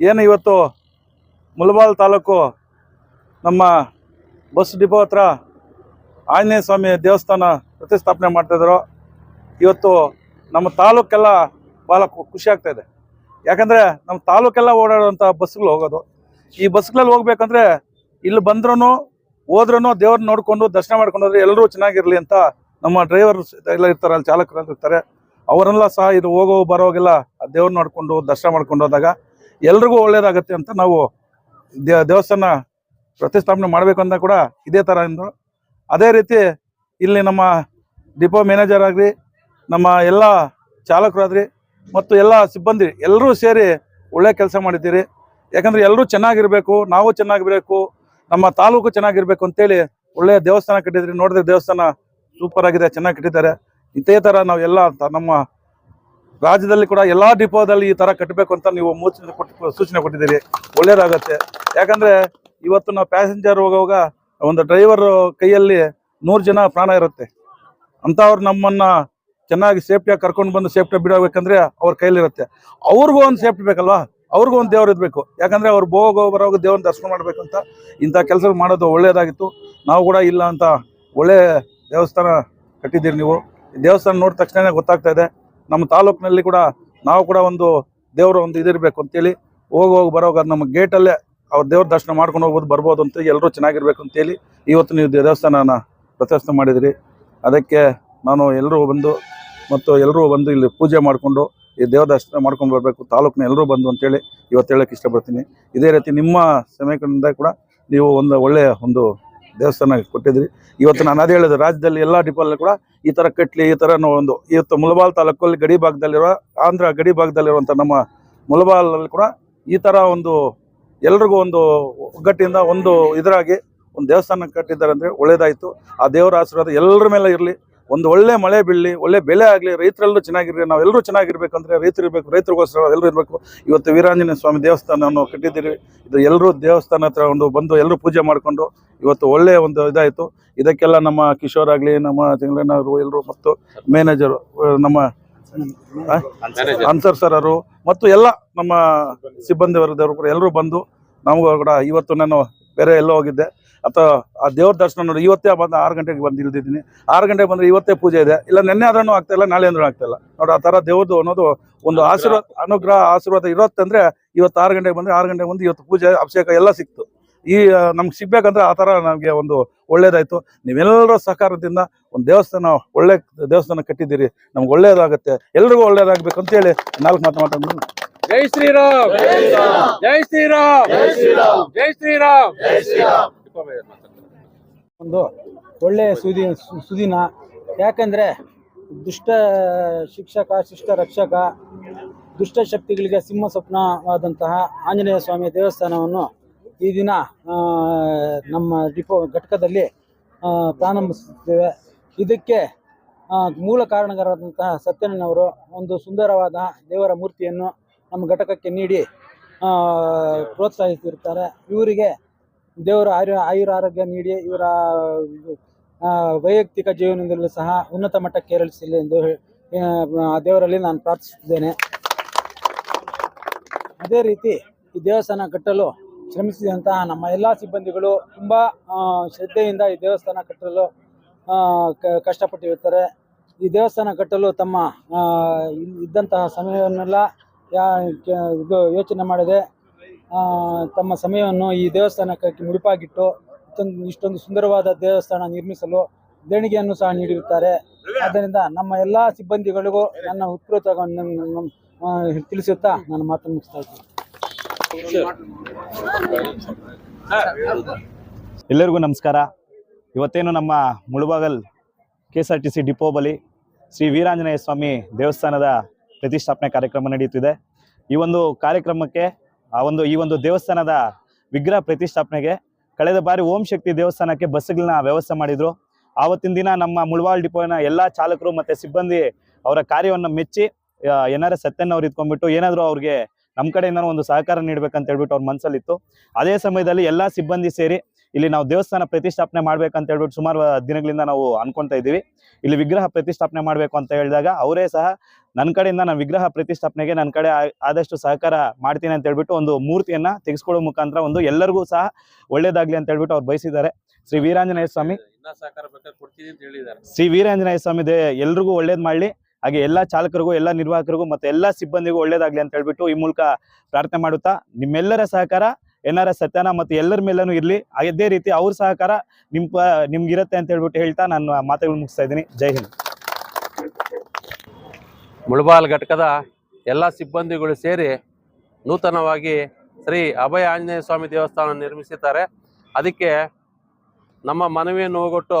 ಏನು ಇವತ್ತು ಮುಲಬಾಲ್ ತಾಲೂಕು ನಮ್ಮ ಬಸ್ ಡಿಪೋ ಹತ್ರ ಆಂಜನೇಯ ಸ್ವಾಮಿ ದೇವಸ್ಥಾನ ಪ್ರತಿಷ್ಠಾಪನೆ ಮಾಡ್ತಾಯಿದ್ರು ಇವತ್ತು ನಮ್ಮ ತಾಲೂಕೆಲ್ಲ ಭಾಳ ಖುಷಿ ಆಗ್ತಾ ಇದೆ. ಯಾಕಂದರೆ ನಮ್ಮ ತಾಲೂಕೆಲ್ಲ ಓಡಾಡುವಂಥ ಬಸ್ಗಳು ಹೋಗೋದು. ಈ ಬಸ್ಗಳಲ್ಲಿ ಹೋಗ್ಬೇಕಂದ್ರೆ ಇಲ್ಲಿ ಬಂದ್ರೂ ಹೋದ್ರೂ ದೇವ್ರನ್ನ ನೋಡಿಕೊಂಡು ದರ್ಶನ ಮಾಡ್ಕೊಂಡು ಹೋದ್ರೆ ಎಲ್ಲರೂ ಚೆನ್ನಾಗಿರಲಿ ಅಂತ ನಮ್ಮ ಡ್ರೈವರ್ ಎಲ್ಲ ಇರ್ತಾರೆ, ಅಲ್ಲಿ ಚಾಲಕರು ಇರ್ತಾರೆ. ಅವರೆಲ್ಲ ಸಹ ಇದು ಹೋಗೋ ಬರೋಗೆಲ್ಲ ದೇವ್ರು ನೋಡಿಕೊಂಡು ದರ್ಶನ ಮಾಡ್ಕೊಂಡು ಹೋದಾಗ ಎಲ್ರಿಗೂ ಒಳ್ಳೇದಾಗತ್ತೆ ಅಂತ ನಾವು ದೇವಸ್ಥಾನ ಪ್ರತಿಷ್ಠಾಪನೆ ಮಾಡಬೇಕು ಅಂತ ಕೂಡ ಇದೇ ಥರ ಇಂದು ಅದೇ ರೀತಿ ಇಲ್ಲಿ ನಮ್ಮ ಡಿಪೋ ಮ್ಯಾನೇಜರ್ ಆಗಲಿ, ನಮ್ಮ ಎಲ್ಲ ಚಾಲಕರಾದ್ರಿ ಮತ್ತು ಎಲ್ಲ ಸಿಬ್ಬಂದಿ ಎಲ್ಲರೂ ಸೇರಿ ಒಳ್ಳೆ ಕೆಲಸ ಮಾಡಿದ್ದೀರಿ. ಯಾಕಂದ್ರೆ ಎಲ್ಲರೂ ಚೆನ್ನಾಗಿರ್ಬೇಕು, ನಾವು ಚೆನ್ನಾಗಿರ್ಬೇಕು, ನಮ್ಮ ತಾಲೂಕು ಚೆನ್ನಾಗಿರ್ಬೇಕು ಅಂತೇಳಿ ಒಳ್ಳೆಯ ದೇವಸ್ಥಾನ ಕಟ್ಟಿದ್ರಿ. ನೋಡಿದ್ರೆ ದೇವಸ್ಥಾನ ಸೂಪರ್ ಆಗಿದೆ, ಚೆನ್ನಾಗಿ ಕಟ್ಟಿದ್ದಾರೆ. ಇದೇ ಥರ ನಾವು ಎಲ್ಲ ತ- ನಮ್ಮ ರಾಜ್ಯದಲ್ಲಿ ಕೂಡ ಎಲ್ಲಾ ಡಿಪೋದಲ್ಲಿ ಈ ತರ ಕಟ್ಟಬೇಕು ಅಂತ ನೀವು ಮೂಚನೆ ಕೊಟ್ಟು ಸೂಚನೆ ಕೊಟ್ಟಿದ್ದೀರಿ. ಒಳ್ಳೇದಾಗತ್ತೆ. ಯಾಕಂದ್ರೆ ಇವತ್ತು ನಾವು ಪ್ಯಾಸೆಂಜರ್ ಹೋಗುವಾಗ ಒಂದು ಡ್ರೈವರ್ ಕೈಯಲ್ಲಿ ನೂರು ಜನ ಪ್ರಾಣ ಇರುತ್ತೆ. ಅಂಥವ್ರು ನಮ್ಮನ್ನ ಚೆನ್ನಾಗಿ ಸೇಫ್ಟಿಯಾಗಿ ಕರ್ಕೊಂಡು ಬಂದು ಸೇಫ್ಟಿ ಬಿಡಬೇಕಂದ್ರೆ ಅವ್ರ ಕೈಲಿರುತ್ತೆ. ಅವ್ರಿಗೂ ಒಂದು ಸೇಫ್ಟಿ ಬೇಕಲ್ವಾ? ಅವ್ರಿಗೂ ಒಂದು ದೇವ್ರು ಇರಬೇಕು. ಯಾಕಂದ್ರೆ ಅವ್ರು ಹೋಗೋ ಬರೋವಾಗ ದೇವ್ರನ್ನ ದರ್ಶನ ಮಾಡಬೇಕು ಅಂತ ಇಂಥ ಕೆಲಸ ಮಾಡೋದು ಒಳ್ಳೆಯದಾಗಿತ್ತು ನಾವು ಕೂಡ ಇಲ್ಲ ಅಂತ ಒಳ್ಳೆ ದೇವಸ್ಥಾನ ಕಟ್ಟಿದ್ದೀರಿ ನೀವು. ದೇವಸ್ಥಾನ ನೋಡಿದ ತಕ್ಷಣ ಗೊತ್ತಾಗ್ತಾ ಇದೆ. ನಮ್ಮ ತಾಲೂಕಿನಲ್ಲಿ ಕೂಡ ನಾವು ಕೂಡ ಒಂದು ದೇವರ ಒಂದು ಇದಿರಬೇಕು ಅಂತೇಳಿ ಹೋಗಿ ಹೋಗಿ ಬರೋವಾಗ ನಮ್ಮ ಗೇಟಲ್ಲೇ ಅವ್ರ ದೇವ್ರ ದರ್ಶನ ಮಾಡ್ಕೊಂಡು ಹೋಗ್ಬೋದು, ಬರ್ಬೋದು ಅಂತ ಎಲ್ಲರೂ ಚೆನ್ನಾಗಿರ್ಬೇಕು ಅಂತೇಳಿ ಇವತ್ತು ನೀವು ದೇವಸ್ಥಾನನ ಪ್ರತಿಷ್ಠೆ ಮಾಡಿದಿರಿ. ಅದಕ್ಕೆ ನಾನು ಎಲ್ಲರೂ ಬಂದು ಮತ್ತು ಎಲ್ಲರೂ ಬಂದು ಇಲ್ಲಿ ಪೂಜೆ ಮಾಡಿಕೊಂಡು ಈ ದೇವ್ರ ದರ್ಶನ ಮಾಡ್ಕೊಂಡು ಬರಬೇಕು, ತಾಲೂಕಿನ ಎಲ್ಲರೂ ಬಂದು ಅಂತೇಳಿ ಇವತ್ತು ಹೇಳಕ್ಕೆ ಇಷ್ಟಪಡ್ತೀನಿ. ಇದೇ ರೀತಿ ನಿಮ್ಮ ಸಮಯದಿಂದ ಕೂಡ ನೀವು ಒಂದು ಒಳ್ಳೆಯ ಒಂದು ದೇವಸ್ಥಾನ ಕೊಟ್ಟಿದ್ರಿ. ಇವತ್ತು ನಾನು ಅದೇ ಹೇಳಿದೆ, ರಾಜ್ಯದಲ್ಲಿ ಎಲ್ಲ ಡಿಪೋಲ್ಲಿ ಕೂಡ ಈ ಥರ ಕಟ್ಲಿ, ಈ ಥರ ಒಂದು, ಇವತ್ತು ಮುಲಬಾಲ್ ತಾಲೂಕಲ್ಲಿ ಗಡಿ ಭಾಗದಲ್ಲಿರುವ ಆಂಧ್ರ ಗಡಿ ಭಾಗದಲ್ಲಿರುವಂಥ ನಮ್ಮ ಮುಲಬಾಲಲ್ಲಿ ಕೂಡ ಈ ಥರ ಒಂದು ಎಲ್ರಿಗೂ ಒಂದು ಒಗ್ಗಟ್ಟಿಂದ ಒಂದು ಇದರಾಗಿ ಒಂದು ದೇವಸ್ಥಾನ ಕಟ್ಟಿದ್ದಾರೆ ಅಂದರೆ ಒಳ್ಳೇದಾಯಿತು. ಆ ದೇವರ ಆಶೀರ್ವಾದ ಎಲ್ಲರ ಮೇಲೆ ಇರಲಿ. ಒಂದು ಒಳ್ಳೆ ಮಳೆ ಬೀಳಲಿ ಒಳ್ಳೆ ಬೆಲೆ ಆಗಲಿ ರೈತರೆಲ್ಲರೂ ಚೆನ್ನಾಗಿರಲಿ ನಾವು ಎಲ್ಲರೂ ಚೆನ್ನಾಗಿರ್ಬೇಕು ಅಂದರೆ ರೈತರು ಇರಬೇಕು ರೈತರಿಗೋಸ್ಕರ ಎಲ್ಲರೂ ಇರಬೇಕು. ಇವತ್ತು ವೀರಾಂಜನೇಯ ಸ್ವಾಮಿ ದೇವಸ್ಥಾನವನ್ನು ಕಟ್ಟಿದ್ದೀರಿ. ಇದು ಎಲ್ಲರೂ ದೇವಸ್ಥಾನ ಹತ್ರ ಒಂದು ಬಂದು ಎಲ್ಲರೂ ಪೂಜೆ ಮಾಡಿಕೊಂಡು ಇವತ್ತು ಒಳ್ಳೆಯ ಒಂದು ಇದಾಯಿತು. ಇದಕ್ಕೆಲ್ಲ ನಮ್ಮ ಕಿಶೋರ್ ಆಗಲಿ ನಮ್ಮ ತಿಂಗಳನವರು ಎಲ್ಲರೂ ಮತ್ತು ಮ್ಯಾನೇಜರು ನಮ್ಮ? ಅನ್ಸರ್ ಸರ್ ಅವರು ಮತ್ತು ಎಲ್ಲ ನಮ್ಮ ಸಿಬ್ಬಂದಿ ವರ್ಗದವರು ಕೂಡ ಎಲ್ಲರೂ ಬಂದು ನಮಗೂ ಕೂಡ ಇವತ್ತು ನಾನು ಬೇರೆ ಎಲ್ಲೋ ಹೋಗಿದ್ದೆ. ಅಥವಾ ಆ ದೇವ್ರ ದರ್ಶನ ನೋಡಿ ಇವತ್ತೇ ಬಂದು ಆರು ಗಂಟೆಗೆ ಬಂದು ಇಳಿದಿದ್ದೀನಿ ಆರು ಗಂಟೆಗೆ ಬಂದರೆ ಇವತ್ತೇ ಪೂಜೆ ಇದೆ. ಇಲ್ಲ ನೆನ್ನೆ ಆದ್ರೂ ಆಗ್ತಾ ಇಲ್ಲ ನಾಳೆ ಅಂದ್ರೂ ಆಗ್ತಾ ಇಲ್ಲ. ನೋಡಿ ಆ ಥರ ದೇವ್ರದ್ದು ಅನ್ನೋದು ಒಂದು ಆಶೀರ್ವಾದ ಅನುಗ್ರಹ ಆಶೀರ್ವಾದ ಇರೋತ್ತಂದ್ರೆ ಇವತ್ತು ಆರು ಗಂಟೆಗೆ ಬಂದರೆ ಆರು ಗಂಟೆಗೆ ಬಂದು ಇವತ್ತು ಪೂಜೆ ಅಭಿಷೇಕ ಎಲ್ಲ ಸಿಕ್ತು. ಈ ನಮ್ಗೆ ಸಿಗ್ಬೇಕಂದ್ರೆ ಆ ಥರ ನಮಗೆ ಒಂದು ಒಳ್ಳೇದಾಯ್ತು. ನೀವೆಲ್ಲರ ಸಹಕಾರದಿಂದ ಒಂದು ದೇವಸ್ಥಾನ ಒಳ್ಳೆ ದೇವಸ್ಥಾನ ಕಟ್ಟಿದ್ದೀರಿ. ನಮ್ಗೆ ಒಳ್ಳೇದಾಗುತ್ತೆ. ಎಲ್ರಿಗೂ ಒಳ್ಳೇದಾಗಬೇಕು ಅಂತೇಳಿ ನಾಲ್ಕು ಮಾತು ಮಾತಾಡೋದು ಜೈ ಶ್ರೀರಾಮ್. ಜೈ ಶ್ರೀರಾಮ್. ಜೈ ಶ್ರೀರಾಮ್. ಒಂದು ಒಳ್ಳೆಯ ಸುದಿ ಸುದಿನ. ಯಾಕಂದರೆ ದುಷ್ಟ ಶಿಕ್ಷಕ, ಶಿಷ್ಟ ರಕ್ಷಕ, ದುಷ್ಟ ಶಕ್ತಿಗಳಿಗೆ ಸಿಂಹ ಸ್ವಪ್ನವಾದಂತಹ ಆಂಜನೇಯ ಸ್ವಾಮಿ ದೇವಸ್ಥಾನವನ್ನು ಈ ದಿನ ನಮ್ಮ ಡಿಪೋ ಘಟಕದಲ್ಲಿ ಪ್ರಾರಂಭಿಸುತ್ತೇವೆ ಇದಕ್ಕೆ ಮೂಲ ಕಾರಣಗಾರರಾದಂತಹ ಸತ್ಯನವರು ಒಂದು ಸುಂದರವಾದ ದೇವರ ಮೂರ್ತಿಯನ್ನು ನಮ್ಮ ಘಟಕಕ್ಕೆ ನೀಡಿ ಪ್ರೋತ್ಸಾಹಿಸಿರುತ್ತಾರೆ. ಇವರಿಗೆ ದೇವರ ಆಯು ಆಯುರ ಆರೋಗ್ಯ ನೀಡಿ, ಇವರ ವೈಯಕ್ತಿಕ ಜೀವನದಲ್ಲೂ ಸಹ ಉನ್ನತ ಮಟ್ಟಕ್ಕೆ ಏರಿಸಲಿ ಎಂದು ಆ ದೇವರಲ್ಲಿ ನಾನು ಪ್ರಾರ್ಥಿಸುತ್ತಿದ್ದೇನೆ. ಅದೇ ರೀತಿ ಈ ದೇವಸ್ಥಾನ ಕಟ್ಟಲು ಶ್ರಮಿಸಿದಂತಹ ನಮ್ಮ ಎಲ್ಲ ಸಿಬ್ಬಂದಿಗಳು ತುಂಬ ಶ್ರದ್ಧೆಯಿಂದ ಈ ದೇವಸ್ಥಾನ ಕಟ್ಟಲು ಕಷ್ಟಪಟ್ಟಿರುತ್ತಾರೆ. ಈ ದೇವಸ್ಥಾನ ಕಟ್ಟಲು ತಮ್ಮ ಇದ್ದಂತಹ ಸಮಯವನ್ನೆಲ್ಲ ಯಾ ಇದು ಯೋಚನೆ ಮಾಡದೆ. ತಮ್ಮ ಸಮಯವನ್ನು ಈ ದೇವಸ್ಥಾನಕ್ಕೆ ಮುಡಿಪಾಗಿಟ್ಟು ಇಷ್ಟೊಂದು ಇಷ್ಟೊಂದು ಸುಂದರವಾದ ದೇವಸ್ಥಾನ ನಿರ್ಮಿಸಲು ದೇಣಿಗೆಯನ್ನು ಸಹ ನೀಡಿರುತ್ತಾರೆ. ಆದ್ದರಿಂದ ನಮ್ಮ ಎಲ್ಲ ಸಿಬ್ಬಂದಿಗಳಿಗೂ ನನ್ನ ಉತ್ಕೃತ ತಿಳಿಸುತ್ತಾ ನಾನು ಮಾತನ್ನು ಮುಗಿಸ್ತಾ ಎಲ್ಲರಿಗೂ ನಮಸ್ಕಾರ. ಇವತ್ತೇನು ನಮ್ಮ Mulbagal K S R T C depot ಬಳಿ ಶ್ರೀ ವೀರಾಂಜನೇಯ ಸ್ವಾಮಿ ದೇವಸ್ಥಾನದ ಪ್ರತಿಷ್ಠಾಪನೆ ಕಾರ್ಯಕ್ರಮ ನಡೆಯುತ್ತಿದೆ. ಈ ಒಂದು ಕಾರ್ಯಕ್ರಮಕ್ಕೆ ಆ ಒಂದು, ಈ ಒಂದು ದೇವಸ್ಥಾನದ ವಿಗ್ರಹ ಪ್ರತಿಷ್ಠಾಪನೆಗೆ ಕಳೆದ ಬಾರಿ ಓಂ ಶಕ್ತಿ ದೇವಸ್ಥಾನಕ್ಕೆ ಬಸ್ಗಳನ್ನ ವ್ಯವಸ್ಥೆ ಮಾಡಿದ್ರು. ಆವತ್ತಿನ ದಿನ ನಮ್ಮ ಮುಳವಾಳ್ ಡಿಪೋನ ಎಲ್ಲ ಚಾಲಕರು ಮತ್ತೆ ಸಿಬ್ಬಂದಿ ಅವರ ಕಾರ್ಯವನ್ನು ಮೆಚ್ಚಿ ಏನಾರ ಸತ್ಯನವ್ರು ಇದ್ಕೊಂಡ್ಬಿಟ್ಟು ಏನಾದರೂ ಅವ್ರಿಗೆ ನಮ್ಮ ಕಡೆಯಿಂದ ಒಂದು ಸಹಕಾರ ನೀಡ್ಬೇಕಂತ ಹೇಳ್ಬಿಟ್ಟು ಅವ್ರ ಮನಸ್ಸಲ್ಲಿತ್ತು ಅದೇ ಸಮಯದಲ್ಲಿ ಎಲ್ಲ ಸಿಬ್ಬಂದಿ ಸೇರಿ ಇಲ್ಲಿ ನಾವು ದೇವಸ್ಥಾನ ಪ್ರತಿಷ್ಠಾಪನೆ ಮಾಡ್ಬೇಕಂತ ಹೇಳ್ಬಿಟ್ಟು ಸುಮಾರು ದಿನಗಳಿಂದ ನಾವು ಅನ್ಕೊಂತ ಇದ್ದೀವಿ. ಇಲ್ಲಿ ವಿಗ್ರಹ ಪ್ರತಿಷ್ಠಾಪನೆ ಮಾಡಬೇಕು ಅಂತ ಹೇಳಿದಾಗ ಅವರೇ ಸಹ ನನ್ನ ಕಡೆಯಿಂದ ನಾನು ವಿಗ್ರಹ ಪ್ರತಿಷ್ಠಾಪನೆಗೆ ನನ್ನ ಕಡೆ ಆದಷ್ಟು ಸಹಕಾರ ಮಾಡ್ತೀನಿ ಅಂತ ಹೇಳ್ಬಿಟ್ಟು ಒಂದು ಮೂರ್ತಿಯನ್ನ ತೆಗೆಸ್ಕೊಳ್ಳೋ ಮುಖಾಂತರ ಒಂದು ಎಲ್ಲರಿಗೂ ಸಹ ಒಳ್ಳೇದಾಗ್ಲಿ ಅಂತ ಹೇಳ್ಬಿಟ್ಟು ಅವ್ರು ಬಯಸಿದ್ದಾರೆ. ಶ್ರೀ ವೀರಾಂಜನೇಯ ಸ್ವಾಮಿ. ಶ್ರೀ ವೀರಾಂಜನೇಯ ಸ್ವಾಮಿ ದೇ ಎಲ್ರಿಗೂ ಒಳ್ಳೇದ್ ಮಾಡ್ಲಿ. ಹಾಗೆ ಎಲ್ಲಾ ಚಾಲಕರಿಗೂ ಎಲ್ಲಾ ನಿರ್ವಾಹಕರಿಗೂ ಮತ್ತೆ ಎಲ್ಲಾ ಸಿಬ್ಬಂದಿಗೂ ಒಳ್ಳೇದಾಗ್ಲಿ ಅಂತ ಹೇಳ್ಬಿಟ್ಟು ಈ ಮೂಲಕ ಪ್ರಾರ್ಥನೆ ಮಾಡುತ್ತಾ ನಿಮ್ಮೆಲ್ಲರ ಸಹಕಾರ ಏನಾರ ಸತ್ಯನ ಮತ್ತೆ ಎಲ್ಲರ ಮೇಲೂ ಇರ್ಲಿ. ಅದೇ ರೀತಿ ಅವ್ರ ಸಹಕಾರ ನಿಮ್ಮ ನಿಮ್ಗಿರತ್ತೆ ಅಂತ ಹೇಳ್ಬಿಟ್ಟು ಹೇಳ್ತಾ ನಾನು ಮಾತುಗಳು ಮುಗಿಸ್ತಾ ಇದ್ದೀನಿ. ಜೈ ಹಿಂದ್. ಮುಳಬಾಲ್ ಘಟಕದ ಎಲ್ಲ ಸಿಬ್ಬಂದಿಗಳು ಸೇರಿ ನೂತನವಾಗಿ ಶ್ರೀ ಅಭಯ ಆಂಜನೇಯ ಸ್ವಾಮಿ ದೇವಸ್ಥಾನ ನಿರ್ಮಿಸಿದ್ದಾರೆ. ಅದಕ್ಕೆ ನಮ್ಮ ಮನವಿಯನ್ನು ಹೋಗೊಟ್ಟು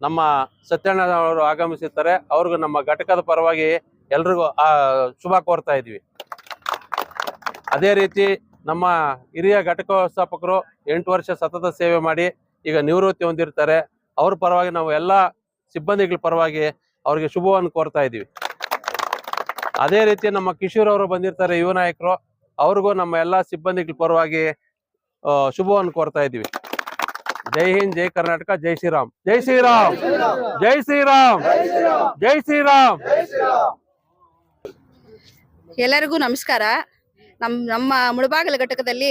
ನಮ್ಮ ಸತ್ಯಣ್ಣನವರು ಆಗಮಿಸಿದ್ದಾರೆ ಅವ್ರಿಗೂ ನಮ್ಮ ಘಟಕದ ಪರವಾಗಿ ಎಲ್ರಿಗೂ ಶುಭ ಕೋರ್ತಾ ಇದ್ವಿ ಅದೇ ರೀತಿ ನಮ್ಮ ಹಿರಿಯ ಘಟಕ ವ್ಯವಸ್ಥಾಪಕರು ಎಂಟು ವರ್ಷ ಸತತ ಸೇವೆ ಮಾಡಿ ಈಗ ನಿವೃತ್ತಿ ಹೊಂದಿರ್ತಾರೆ. ಅವ್ರ ಪರವಾಗಿ ನಾವು ಎಲ್ಲ ಸಿಬ್ಬಂದಿಗಳ ಪರವಾಗಿ ಅವ್ರಿಗೆ ಶುಭವನ್ನು ಕೋರ್ತಾ ಇದ್ದೀವಿ. ಅದೇ ರೀತಿ ನಮ್ಮ ಕಿಶೋರ್ ಅವರು ಬಂದಿರ್ತಾರೆ ಯುವ ನಾಯಕರು. ಅವ್ರಿಗೂ ನಮ್ಮ ಎಲ್ಲಾ ಸಿಬ್ಬಂದಿಗಳ ಪರವಾಗಿ ಶುಭವನ್ನು ಕೋರ್ತಾ ಇದೀವಿ ಜೈ ಹಿಂದ್ ಜೈ ಕರ್ನಾಟಕ ಜೈ ಶ್ರೀರಾಮ್. ಜೈ ಶ್ರೀರಾಮ್. ಜೈ ಶ್ರೀರಾಮ್. ಜೈ ಶ್ರೀರಾಮ್. ಎಲ್ಲರಿಗೂ ನಮಸ್ಕಾರ. ನಮ್, ನಮ್ಮ ಮುಳಬಾಗಿಲ ಘಟಕದಲ್ಲಿ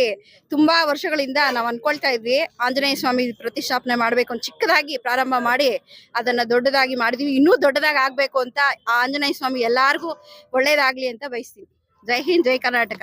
ತುಂಬಾ ವರ್ಷಗಳಿಂದ ನಾವು ಅನ್ಕೊಳ್ತಾ ಇದ್ವಿ, ಆಂಜನೇಯ ಸ್ವಾಮಿ ಪ್ರತಿಷ್ಠಾಪನೆ ಮಾಡ್ಬೇಕು ಅಂತ ಚಿಕ್ಕದಾಗಿ ಪ್ರಾರಂಭ ಮಾಡಿ ಅದನ್ನ ದೊಡ್ಡದಾಗಿ ಮಾಡಿದ್ವಿ. ಇನ್ನೂ ದೊಡ್ಡದಾಗಿ ಆಗ್ಬೇಕು ಅಂತ ಆಂಜನೇಯ ಸ್ವಾಮಿ ಎಲ್ಲಾರ್ಗೂ ಒಳ್ಳೇದಾಗ್ಲಿ ಅಂತ ಬಯಸ್ತೀನಿ ಜೈ ಹಿಂದ್, ಜೈ ಕರ್ನಾಟಕ.